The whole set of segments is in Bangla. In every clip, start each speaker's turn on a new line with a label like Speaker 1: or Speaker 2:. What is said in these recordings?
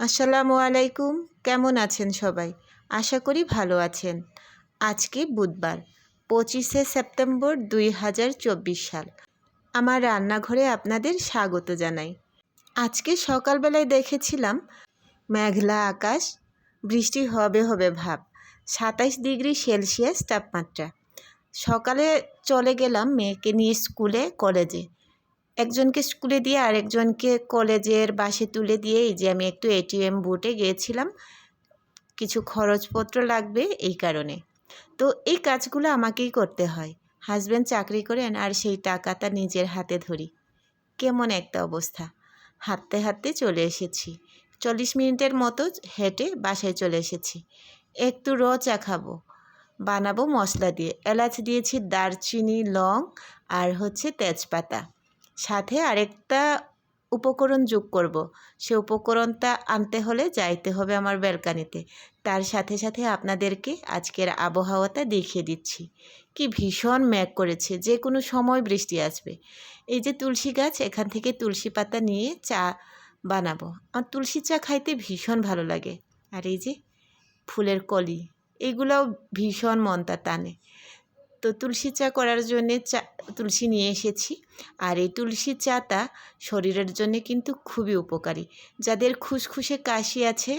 Speaker 1: আসসালামু আলাইকুম, কেমন আছেন সবাই? আশা করি ভালো আছেন। আজকে বুধবার, পঁচিশে সেপ্টেম্বর দুই হাজার চব্বিশ সাল। আমার রান্নাঘরে আপনাদের স্বাগত জানাই। আজকে সকালবেলায় দেখেছিলাম, মেঘলা আকাশ, বৃষ্টি হবে হবে ভাব, সাতাইশ ডিগ্রি সেলসিয়াস তাপমাত্রা। সকালে চলে গেলাম মেয়েকে নিয়ে স্কুলে, কলেজে। একজনকে স্কুলে দিয়ে আরেকজনকে কলেজের বাসে তুলে দিয়ে এই যে আমি একটু এটিএম বুটে গিয়েছিলাম। কিছু খরচপত্র লাগবে এই কারণে। তো এই কাজগুলো আমাকেই করতে হয়। হাজব্যান্ড চাকরি করেন আর সেই টাকাটা নিজের হাতে ধরি। কেমন একটা অবস্থা। হাঁটতে হাঁটতে চলে এসেছি। চল্লিশ মিনিটের মতো হেঁটে বাসায় চলে এসেছি। একটু র চা খাব। বানাবো মশলা দিয়ে। এলাচ দিয়েছি দারচিনি, লং আর হচ্ছে তেজপাতা। সাথে আরেকটা উপকরণ যোগ করব। সে উপকরণটা আনতে হলে যাইতে হবে আমার ব্যালকানিতে। তার সাথে সাথে আপনাদেরকে আজকের আবহাওয়াটা দেখিয়ে দিচ্ছি। কি ভীষণ ম্যাগ করেছে, যে কোনো সময় বৃষ্টি আসবে। এই যে তুলসী গাছ, এখান থেকে তুলসী পাতা নিয়ে চা বানাবো। আমার তুলসী চা খাইতে ভীষণ ভালো লাগে। আর এই যে ফুলের কলি, এগুলোও ভীষণ মনটা টানে। তো তুলসী চা করার জন্যে চা, তুলসী নিয়ে এসেছি। আর এই তুলসী চাটা শরীরের জন্য কিন্তু খুবই উপকারী। যাদের খুসখুসে কাশি আছে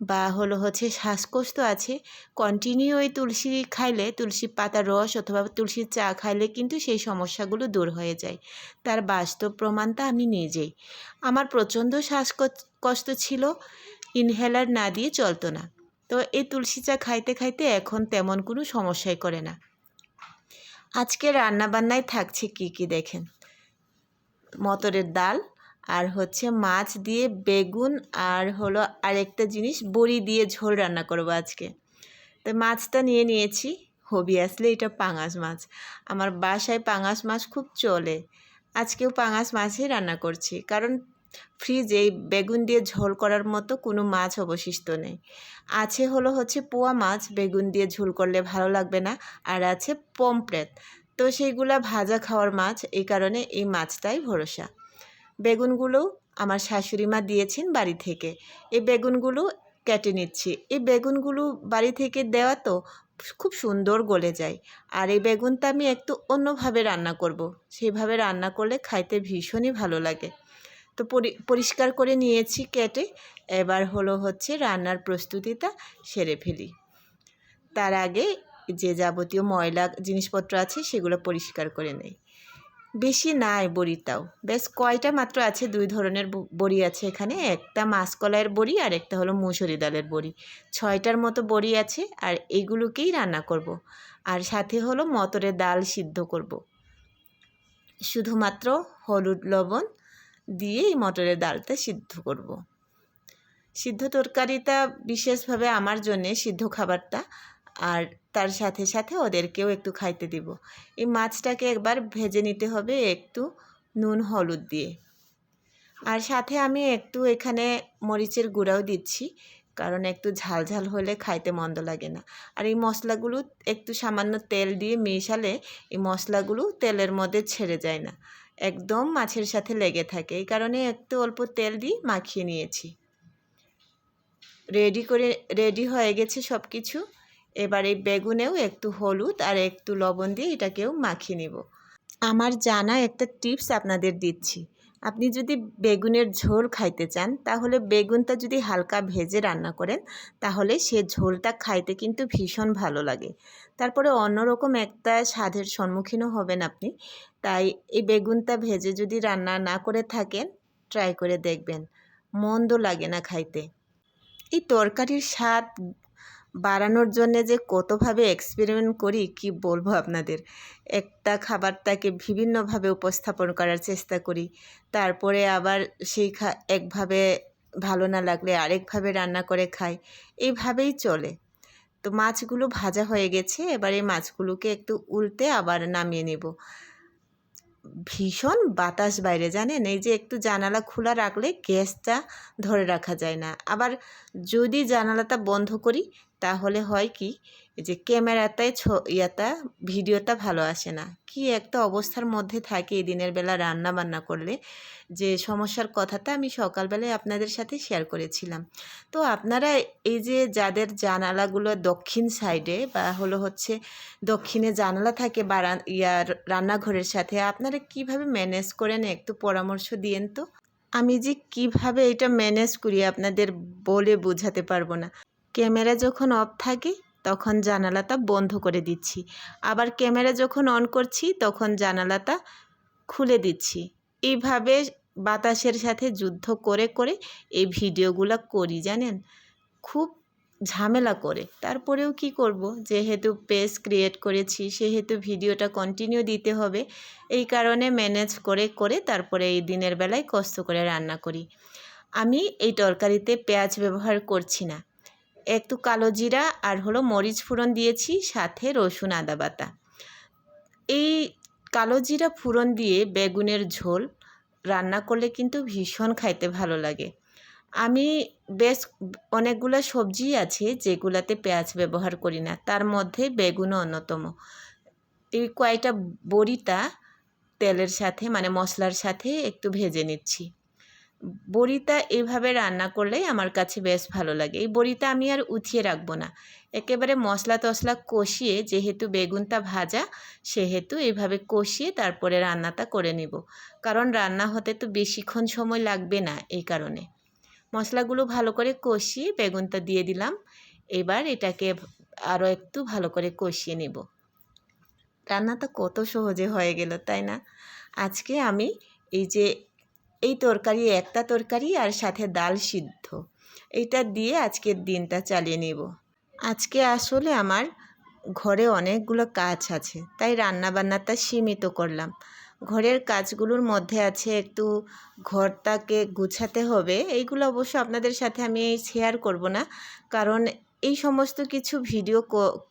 Speaker 1: বা হলো হচ্ছে শ্বাসকষ্ট আছে কন্টিনিউ ওই তুলসী খাইলে, তুলসী পাতার রস অথবা তুলসীর চা খাইলে কিন্তু সেই সমস্যাগুলো দূর হয়ে যায়। তার বাস্তব প্রমাণটা আমি নিজেই। আমার প্রচণ্ড শ্বাসকষ্ট ছিল ইনহেলার না দিয়ে চলতো না। তো এই তুলসী চা খাইতে খাইতে এখন তেমন কোনো সমস্যাই করে না। আজকে রান্নাবান্নায় থাকছে কি কি দেখেন? মটরের ডাল, আর হচ্ছে মাছ দিয়ে বেগুন, আর হলো আরেকটা জিনিস, বড়ি দিয়ে ঝোল রান্না করব আজকে। তো মাছটা নিয়ে নিয়েছি, হবি আসলে এটা পাঙাশ মাছ। আমার বাসায় পাঙাশ মাছ খুব চলে। আজকেও পাঙাশ মাছই রান্না করছি, কারণ ফ্রিজে বেগুন দিয়ে ঝোল করার মতো কোনো মাছ অবশিষ্ট নেই। আছে হলো হচ্ছে পোয়া মাছ, বেগুন দিয়ে ঝোল করলে ভালো লাগবে না। আর আছে পমপ্লেট তো সেইগুলা ভাজা খাওয়ার মাছ, এই কারণে এই মাছটাই ভরসা। বেগুনগুলো আমার শাশুড়ি মা দিয়েছেন বাড়ি থেকে। এই বেগুনগুলো কেটে নিচ্ছি। এই বেগুনগুলো বাড়ি থেকে দেওয়া তো খুব সুন্দর গলে যায়। আর এই বেগুনটা আমি একটু অন্যভাবে রান্না করব। সেইভাবে রান্না করলে খাইতে ভীষণই ভালো লাগে। তো পরিষ্কার করে নিয়েছি কেটে। এবার হলো হচ্ছে রান্নার প্রস্তুতিটা সেরে ফেলি। তার আগে যে যাবতীয় ময়লা জিনিসপত্র আছে সেগুলো পরিষ্কার করে নেই। বেশি নাই বড়িটাও। বেশ কয়টা মাত্র আছে? দুই ধরনের বড়ি আছে এখানে। একটা মাসকলাইয়ের বড়ি আর একটা হলো মুসুরি ডালের বড়ি। ছয়টার মতো বড়ি আছে আর এইগুলোকেই রান্না করব। আর সাথে হলো মটরের ডাল সিদ্ধ করব। শুধুমাত্র হলুদ, লবণ দিয়ে এই মটরের ডালটা সিদ্ধ করব। সিদ্ধ তরকারিটা বিশেষভাবে আমার জন্যে সিদ্ধ খাবারটা আর তার সাথে সাথে ওদেরকেও একটু খাইতে দিব। এই মাছটাকে একবার ভেজে নিতে হবে একটু নুন, হলুদ দিয়ে। আর সাথে আমি একটু এখানে মরিচের গুঁড়াও দিচ্ছি, কারণ একটু ঝাল ঝাল হলে খাইতে মন্দ লাগে না। আর এই মশলাগুলো একটু সামান্য তেল দিয়ে মেশালে এই মশলাগুলো তেলের মধ্যে ছেড়ে যায় না। একদম মাছের সাথে লেগে থাকে। এই কারণে একটু অল্প তেল দিয়ে মাখিয়ে নিয়েছি। রেডি করে রেডি হয়ে গেছে সব কিছু এবার এই বেগুনেও একটু হলুদ আর একটু লবণ দিয়ে এটাকেও মাখিয়ে নিব। আমার জানা একটা টিপস আপনাদের দিচ্ছি। আপনি যদি বেগুনের ঝোল খাইতে চান, তাহলে বেগুনটা যদি হালকা ভেজে রান্না করেন, তাহলে সে ঝোলটা খাইতে কিন্তু ভীষণ ভালো লাগে। তারপরে অন্যরকম একটা স্বাদের সম্মুখীনও হবেন আপনি। তাই এই বেগুনটা ভেজে যদি রান্না না করে থাকেন ট্রাই করে দেখবেন। মন্দ লাগে না খাইতে। এই তরকারির স্বাদ বাড়ানোর জন্যে যে কতভাবে এক্সপেরিমেন্ট করি, কি বলব আপনাদের? একটা খাবারটাকে বিভিন্নভাবে উপস্থাপন করার চেষ্টা করি। তারপরে আবার সেই খা, একভাবে ভালো না লাগলে আরেকভাবে রান্না করে খাই। এইভাবেই চলে। তো মাছগুলো ভাজা হয়ে গেছে, এবার এই মাছগুলোকে একটু উল্টে আবার নামিয়ে নেব। ভীষণ বাতাস বাইরে, জানেন? এই যে একটু জানালা খোলা রাখলে গ্যাসটা ধরে রাখা যায় না। আবার যদি জানালাটা বন্ধ করি তাহলে হয় কি? যে ক্যামেরাটায় ছ, ইয়াটা, ভিডিওটা ভালো আসে না। কি একটা অবস্থার মধ্যে থাকে এই দিনের বেলা রান্না বান্না করলে? যে সমস্যার কথাটা আমি সকালবেলায় আপনাদের সাথে শেয়ার করেছিলাম। তো আপনারা এই যে যাদের জানালাগুলো দক্ষিণ সাইডে বা হলো হচ্ছে দক্ষিণে জানালা থাকে বারা ইয়ার রান্নাঘরের সাথে, আপনারা কীভাবে ম্যানেজ করেন? একটু পরামর্শ দিয়েন তো। আমি যে কীভাবে এটা ম্যানেজ করি আপনাদের বলে বোঝাতে পারব না। ক্যামেরা যখন অফ থাকে, তখন জানালাটা বন্ধ করে দিচ্ছি। আবার ক্যামেরা যখন অন করছি, তখন জানালাটা খুলে দিচ্ছি। এইভাবে বাতাসের সাথে যুদ্ধ করে করে এই ভিডিওগুলো করি, জানেন? খুব ঝামেলা করে। তারপরেও কি করব? যেহেতু পেজ ক্রিয়েট করেছি, সেহেতু ভিডিওটা কন্টিনিউ দিতে হবে। এই কারণে ম্যানেজ করে করে তারপরে এই দিনের বেলায় কষ্ট করে রান্না করি। আমি এই তরকারিতে পেঁয়াজ ব্যবহার করছি না। একটু কালো জিরা আর হলো মরিচ ফোড়ন দিয়েছি, সাথে রসুন, আদা বাটা। এই কালো জিরা ফোড়ন দিয়ে বেগুনের ঝোল রান্না করলে কিন্তু ভীষণ খাইতে ভালো লাগে। আমি বেশ অনেকগুলো সবজি আছে যেগুলাতে পেঁয়াজ ব্যবহার করি না, তার মধ্যে বেগুনও অন্যতম। এই কয়টা বড়িটা তেলের সাথে মানে মশলার সাথে একটু ভেজে নিচ্ছি। বড়িটা এইভাবে রান্না করলেই আমার কাছে বেশ ভালো লাগে। এই বড়িটা আমি আর উঠিয়ে রাখব না। একেবারে মশলা টশলা কষিয়ে যেহেতু বেগুনটা ভাজা, সেহেতু এইভাবে কষিয়ে তারপরে রান্নাটা করে নিব। কারণ রান্না হতে তো বেশিক্ষণ সময় লাগবে না এই কারণে। মশলাগুলো ভালো করে কষিয়ে বেগুনটা দিয়ে দিলাম। এবার এটাকে আরও একটু ভালো করে কষিয়ে নেব। রান্নাটা কত সহজে হয়ে গেল, তাই না? আজকে আমি এই যে এই তরকারি একটা তরকারি আর সাথে ডাল সিদ্ধ। এইটা দিয়ে আজকের দিনটা চালিয়ে নেব। আজকে আসলে আমার ঘরে অনেকগুলো কাজ আছে, তাই রান্না বান্নাটা সীমিত করলাম। ঘরের কাজগুলোর মধ্যে আছে একটু ঘরটাকে গুছাতে হবে, এইগুলো অবশ্য আপনাদের সাথে আমি শেয়ার করব না, কারণ এই সমস্ত কিছু ভিডিও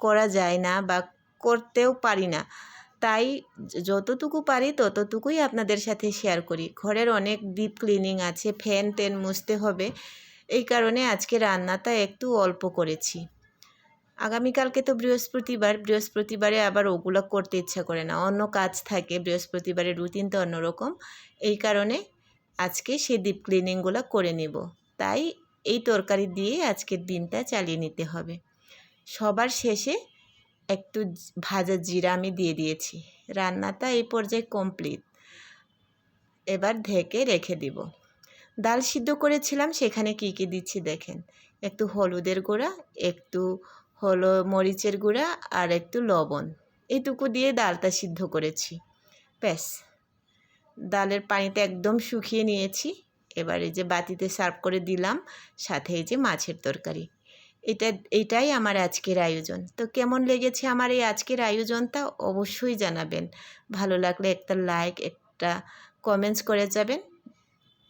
Speaker 1: করা যায় না বা করতেও পারি না। তাই যতটুকু পারি ততটুকুই আপনাদের সাথে শেয়ার করি। ঘরের অনেক ডিপ ক্লিনিং আছে ফ্যান টেন মুছতে হবে। এই কারণে আজকে রান্নাটা একটু অল্প করেছি। আগামীকালকে তো বৃহস্পতিবার, বৃহস্পতিবারে আবার ওগুলো করতে ইচ্ছা করে না। অন্য কাজ থাকে বৃহস্পতিবারের রুটিন তো অন্যরকম। এই কারণে আজকে সেই ডিপ ক্লিনিংগুলো করে নেব। তাই এই তরকারি দিয়ে আজকের দিনটা চালিয়ে নিতে হবে। সবার শেষে একটু ভাজা জিরা আমি দিয়ে দিয়েছি। রান্নাটা এই পর্যায়ে কমপ্লিট এবার ঢেকে রেখে দিব। ডাল সিদ্ধ করেছিলাম, সেখানে কি কি দিচ্ছি দেখেন। একটু হলুদের গুঁড়া, একটু হলো মরিচের গুঁড়া আর একটু লবণ। এইটুকু দিয়ে ডালটা সিদ্ধ করেছি। ব্যাস। ডালের পানিটা একদম শুকিয়ে নিয়েছি। এবার এই যে বাতিতে সার্ভ করে দিলাম, সাথে এই যে মাছের তরকারি। এটা, এটাই আমার আজকের আয়োজন। তো কেমন লেগেছে আমার এই আজকের আয়োজনটা অবশ্যই জানাবেন। ভালো লাগলে একটা লাইক একটা কমেন্টস করে যাবেন।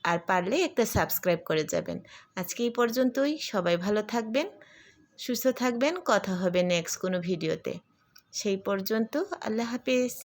Speaker 1: আর পারলে একটা সাবস্ক্রাইব করে যাবেন। আজকে এই পর্যন্তই। সবাই ভালো থাকবেন, সুস্থ থাকবেন। কথা হবে নেক্সট কোনো ভিডিওতে সেই পর্যন্ত আল্লাহ হাফিজ।